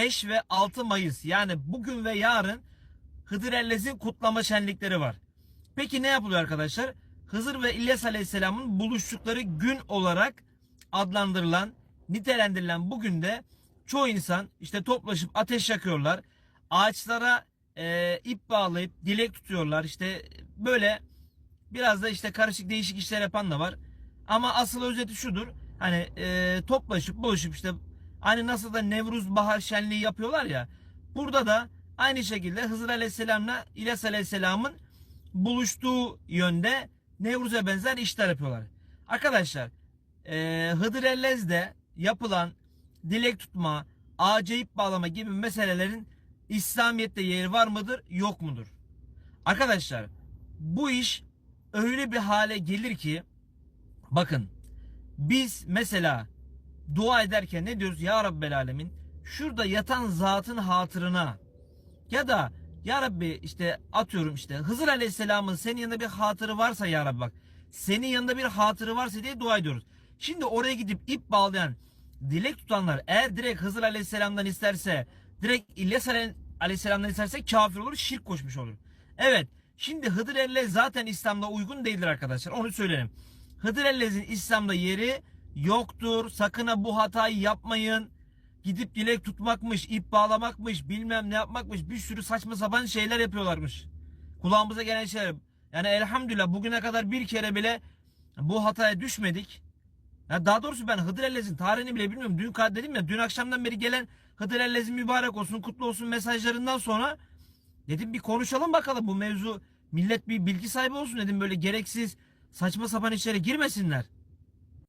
5 ve 6 Mayıs yani bugün ve yarın Hıdır Ellez'in kutlama şenlikleri var. Peki ne yapılıyor arkadaşlar? Hızır ve İlyas Aleyhisselam'ın buluştukları gün olarak adlandırılan, nitelendirilen bugün de çoğu insan işte toplaşıp ateş yakıyorlar. Ağaçlara e, ip bağlayıp dilek tutuyorlar. İşte böyle biraz da işte karışık değişik işler yapan da var. Ama asıl özeti şudur. Hani e, toplaşıp buluşup işte hani nasıl da Nevruz Bahar Şenliği yapıyorlar ya. Burada da aynı şekilde Hızır Aleyhisselam'la İlyas Aleyhisselam'ın buluştuğu yönde Nevruz'a benzer işler yapıyorlar. Arkadaşlar e, Hıdır Ellez'de yapılan dilek tutma, ağaca ip bağlama gibi meselelerin İslamiyet'te yeri var mıdır, yok mudur? Arkadaşlar bu iş öyle bir hale gelir ki bakın biz mesela dua ederken ne diyoruz? Ya Rabbel Alemin şurada yatan zatın hatırına ya da Ya Rabbi işte atıyorum işte Hızır Aleyhisselam'ın senin yanında bir hatırı varsa Ya Rabbi bak senin yanında bir hatırı varsa diye dua ediyoruz. Şimdi oraya gidip ip bağlayan dilek tutanlar eğer direkt Hızır Aleyhisselam'dan isterse direkt İlyas Aley- Aleyhisselam'dan isterse kafir olur şirk koşmuş olur. Evet şimdi Hıdır Ellez zaten İslam'da uygun değildir arkadaşlar onu söyleyelim. Hıdır Ellez'in İslam'da yeri yoktur. Sakın ha bu hatayı yapmayın. Gidip dilek tutmakmış, ip bağlamakmış, bilmem ne yapmakmış. Bir sürü saçma sapan şeyler yapıyorlarmış. Kulağımıza gelen şeyler. Yani elhamdülillah bugüne kadar bir kere bile bu hataya düşmedik. Ya daha doğrusu ben Hıdır Ellez'in tarihini bile bilmiyorum. Dün dedim ya dün akşamdan beri gelen Hıdır Ellez'in mübarek olsun, kutlu olsun mesajlarından sonra dedim bir konuşalım bakalım bu mevzu millet bir bilgi sahibi olsun dedim böyle gereksiz saçma sapan işlere girmesinler.